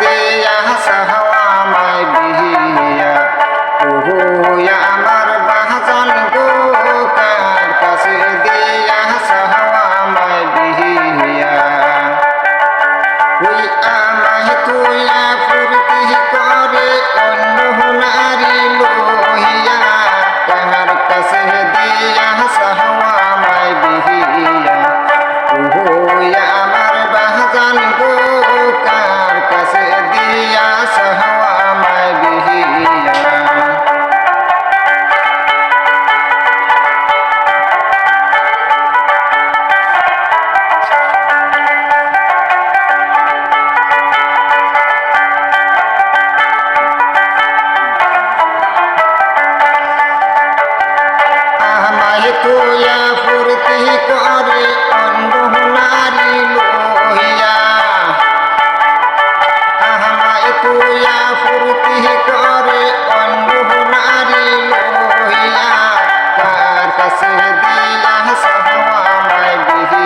দিয়া সাহামায় বিহিয়া ওহো আমার বাহাজন গো কার কাছে দিয়া সাহামায় বিহিয়া ওই আমায় তুলা কাছে দিয়া সহবামায় বিহি